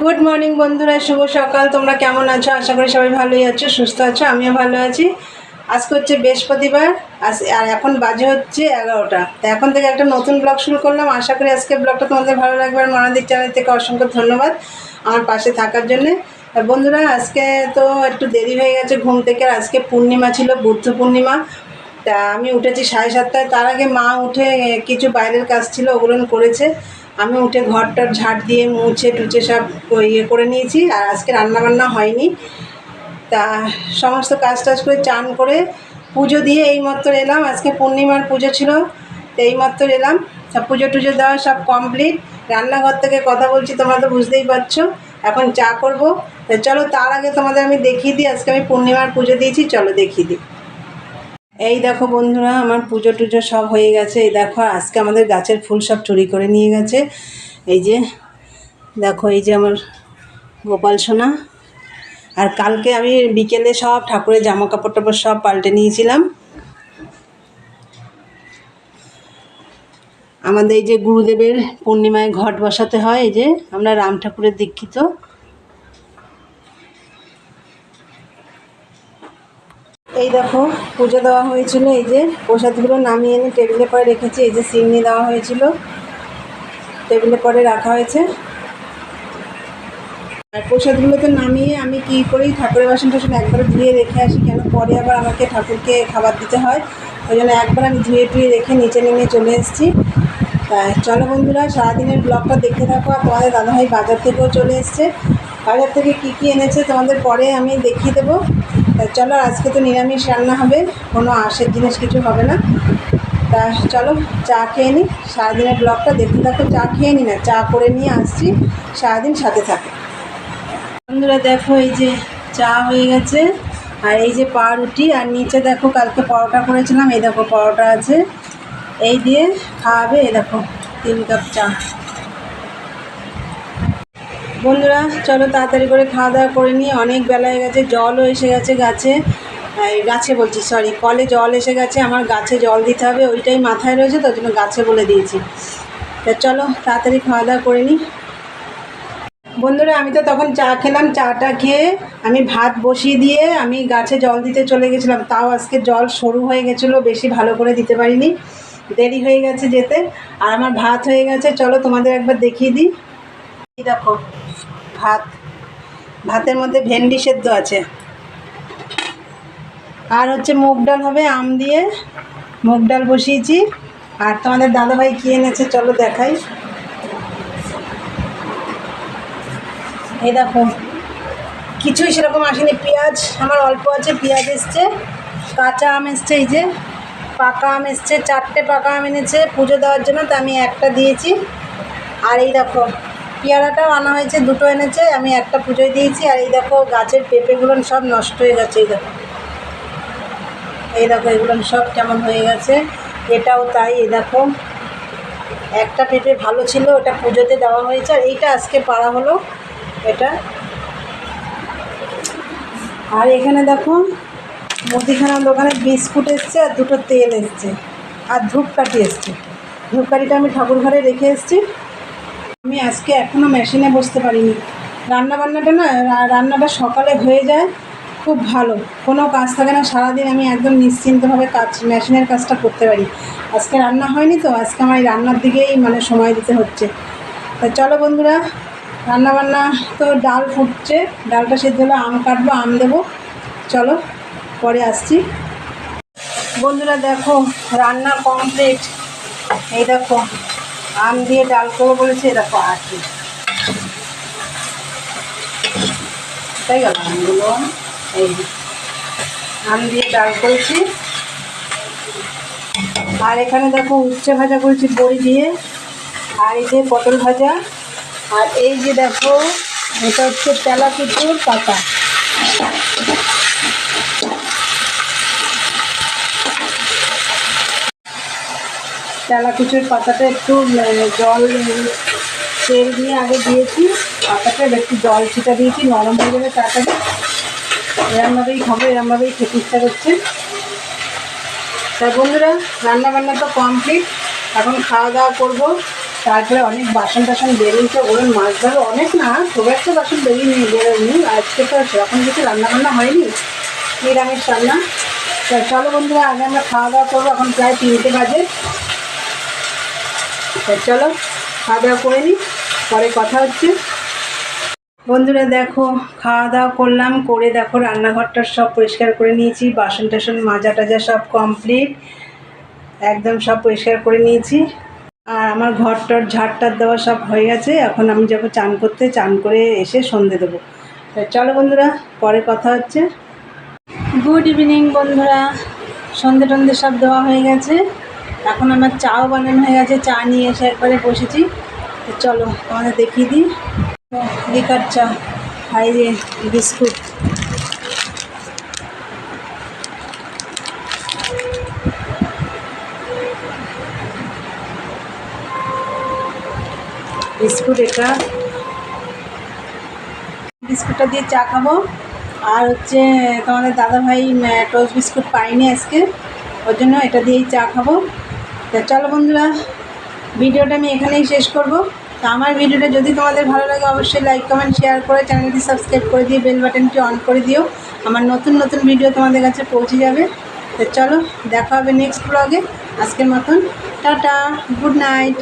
Good morning বন্ধুরা, শুভ সকাল। তোমরা কেমন আছো? আশা করি সবাই ভালোই আছো, সুস্থ আছো, আমিও ভালো আছি। আজকে হচ্ছে বৃহস্পতিবার, আজ- আর এখন বাজে হচ্ছে এগারোটা। তো এখন থেকে একটা নতুন ব্লগ শুরু করলাম। আশা করি আজকে ব্লগটা তোমাদের ভালো লাগবে আর মনাদির চ্যানেল থেকে অসংখ্য ধন্যবাদ আমার পাশে থাকার জন্যে। বন্ধুরা, আজকে তো একটু দেরি হয়ে গেছে ঘুম থেকে আজকে পূর্ণিমা ছিল, বুদ্ধ পূর্ণিমা। তা আমি উঠেছি সাড়ে সাতটায়। তার আগে মা উঠে কিছু বাইরের কাজ ছিল, ওগুলো করেছে। আমি উঠে ঘরটার ঝাড় দিয়ে মুছে টুচে সব ইয়ে করে নিয়েছি, আর আজকে রান্না বান্না হয়নি। তা সমস্ত কাজ টাজ করে চান করে পুজো দিয়ে এইমাত্র এলাম। আজকে পূর্ণিমার পুজো ছিল, তো এইমাত্র এলাম। সব পুজো টুজো দেওয়া সব কমপ্লিট। রান্নাঘর থেকে কথা বলছি, তোমরা তো বুঝতেই পারছ। এখন চা করব। চলো তার আগে তোমাদের আমি দেখিয়ে দিই, আজকে আমি পূর্ণিমার পুজো দিয়েছি, চলো দেখিয়ে দিই। এই দেখো বন্ধুরা, আমার পুজো টুজো সব হয়ে গেছে। এই দেখো, আজকে আমাদের গাছের ফুল সব চুরি করে নিয়ে গেছে। এই যে, দেখো, এই যে আমার গোপাল সোনা। আর কালকে আমি বিকেলে সব ঠাকুরের জামা কাপড় টাপড় সব পাল্টে নিয়েছিলাম। আমাদের এই যে গুরুদেবের পূর্ণিমায় ঘট বসাতে হয়, এই যে আমরা রাম ঠাকুরের দীক্ষিত। এই দেখো, পুজো দেওয়া হয়েছিল, এই যে প্রসাদগুলো নামিয়ে এনে টেবিলে করে রেখেছি, এই যে সিমনি দেওয়া হয়েছিল। টেবিলে করে রাখা হয়েছে। আর প্রসাদগুলো তো নামিয়ে আমি কী করি, ঠাকুরের বাসন টাসন একবারে ধুয়ে রেখে আসি, কেন পরে আবার আমাকে ঠাকুরকে খাবার দিতে হয়। ওই জন্য একবার আমি ধুয়ে টুয়ে রেখে নিচে নেমে চলে এসেছি। তা চলো বন্ধুরা, সারাদিনের ব্লগটা দেখতে থাকো। আর তোমাদের দাদাভাই বাজার থেকেও চলে এসছে। বাজার থেকে কী কী এনেছে তোমাদের পরে আমি দেখিয়ে দেবো। তা চলো, আজকে তো নিরামিষ রান্না হবে, কোনো আঁশের জিনিস কিছু হবে না। তা চলো, চা খেয়ে নিই সারাদিনের ব্লগটা দেখতে থাকো, চা খেয়ে নিই না, চা করে নিয়ে আসছি, সারাদিন সাথে থাকো। বন্ধুরা, দেখো এই যে চা হয়ে গেছে, আর এই যে পাউরুটি, আর নিচে দেখো কালকে পরোটা করেছিলাম, এই দেখো পরোটা আছে, এই দিয়ে খাওয়াবে, এই দেখো তিন কাপ চা। বন্ধুরা, চলো তাড়াতাড়ি করে খাওয়া দাওয়া করে নিয়ে অনেক বেলা হয়ে গেছে, জলও এসে গেছে গাছে। গাছে বলছি সরি কলে জল এসে গেছে, আমার গাছে জল দিতে হবে, ওইটাই মাথায় রয়েছে তো ওই জন্য গাছে বলে দিয়েছি। তা চলো, তাড়াতাড়ি খাওয়া দাওয়া করে নিই। বন্ধুরা, আমি তো তখন চা খেলাম, চাটা খেয়ে আমি ভাত বসিয়ে দিয়ে আমি গাছে জল দিতে চলে গেছিলাম। তাও আজকে জল সরু হয়ে গেছিল, বেশি ভালো করে দিতে পারিনি। দেরি হয়ে গেছে যেতে। আর আমার ভাত হয়ে গেছে, চলো তোমাদের একবার দেখিয়ে দিই। দেখো ভাত। ভাতের মধ্যে ভেন্ডি সেদ্ধ আছে। আর হচ্ছে মুগ ডাল হবে আম দিয়ে। মুগ ডাল বসিয়েছি। আর তোমাদের দাদাভাই কী এনেছে চলো দেখাই। এই দেখো, কিছুই সেরকম আসেনি। পেঁয়াজ, আমার অল্প আছে, পেঁয়াজ এসছে, কাঁচা আম এসছে, এই যে পাকা আম এসছে, চারটে পাকা আম এনেছে। পুজো দেওয়ার জন্য তো আমি একটা দিয়েছি। আর এই দেখো পেয়ারাটাও আনা হয়েছে, দুটো এনেছে, আমি একটা পুজোয় দিয়েছি, আর এই দেখো গাছের পেঁপেগুলো সব নষ্ট হয়ে গেছে, এই দেখো। এই দেখো, এগুলো সব কেমন হয়ে গেছে, এটাও তাই, এই দেখো। একটা পেঁপে ভালো ছিল, ওটা পুজোতে দেওয়া হয়েছে, আর এইটা আজকে পাড়া হলো, এটা। আর এখানে দেখো, মুদিখানার দোকানে বিস্কুট এসছে, আর দুটো তেল এসছে, আর ধূপকাঠি এসছে। ধূপকাঠিটা আমি ঠাকুর ঘরে রেখে এসেছি। আমি আজকে এখনও মেশিনে বসতে পারিনি। রান্না বান্নাটা না রান্নাটা সকালে হয়ে যায়, খুব ভালো। কোনো কাজ থাকে না, সারাদিন আমি একদম নিশ্চিন্তভাবে কাজ মেশিনের কাজটা করতে পারি। আজকে রান্না হয়নি তো, আজকে আমার এই রান্নার দিকেই মানে সময় দিতে হচ্ছে। তা চলো বন্ধুরা রান্না বান্না তো ডাল ফুটছে, ডালটা সেদ্ধ হলে আম কাটবো, আম দেবো। চলো, পরে আসছি। বন্ধুরা দেখো, রান্না কমপ্লিট এই দেখো আম দিয়ে ডাল করব বলেছে দেখো আছে। তাই গেল আমগুলো। এই আম দিয়ে ডাল করেছি। আর এখানে দেখো উচ্ছে ভাজা করেছি বড়ি দিয়ে। আর এই যে পটল ভাজা। আর এই যে দেখো, এটা হচ্ছে তেলাকুচুর পাতা। তেলাকুচুর পাতাটা একটু জল তেল দিয়ে আগে দিয়েছি। পাতাটা একটু জল ছিটা দিয়েছি, নরম হয়ে যাবে তাড়াতাড়ি এরমভাবেই খাব, এরমভাবেই খেতে ইচ্ছা করছে। তা বন্ধুরা, রান্নাবান্না তো কমপ্লিট এখন খাওয়া দাওয়া করব। তারপরে অনেক বাসন টাসন বেরিয়েছে ওরকম মাছ ধরো অনেক না, খুব একটা বাসন বেরিয়ে নিয়ে বেরোয়নি। আজকে তো সেরকম কিছু রান্না বান্না হয়নি। নিরামিষ রান্না। চলো বন্ধুরা, আগে আমরা খাওয়া দাওয়া করব। এখন প্রায় তিনটে বাজে। তা চলো, খাওয়া দাওয়া করে নিই পরে কথা হচ্ছে। বন্ধুরা দেখো, খাওয়া দাওয়া করলাম, করে দেখো রান্নাঘরটা সব পরিষ্কার করে নিয়েছি, বাসন টাসন মাজা টাজা সব কমপ্লিট একদম সব পরিষ্কার করে নিয়েছি। আর আমার ঘরটর ঝাড়টার দেওয়া সব হয়ে গেছে, এখন আমি যাব চান করতে, চান করে এসে সন্ধে দেবো। চলো বন্ধুরা, পরে কথা হচ্ছে। গুড ইভিনিং বন্ধুরা, সন্ধে টন্ধে সব দেওয়া হয়ে গেছে। এখন আমার চাও বানানো হয়ে গেছে, চা নিয়ে এসে একবারে বসেছি। তো চলো, তোমাদের দেখিয়ে দিই। লিকার চা যে বিস্কুট। বিস্কুট এটা। বিস্কুটটা দিয়ে চা খাব। আর হচ্ছে তোমাদের দাদাভাই টোস্ট বিস্কুট পাইনি আজকে। ওর জন্য এটা দিয়েই চা খাব। তা চলো বন্ধুরা, ভিডিওটা আমি এখানেই শেষ করব। তা আমার ভিডিওটা যদি তোমাদের ভালো লাগে, অবশ্যই লাইক কমেন্ট শেয়ার করে চ্যানেলটি সাবস্ক্রাইব করে দিয়ে বেল বাটনটি অন করে দিও। আমার নতুন নতুন ভিডিও তোমাদের কাছে পৌঁছে যাবে। তো চলো, দেখা হবে নেক্সট ব্লগে আজকের মতন, টাটা গুড নাইট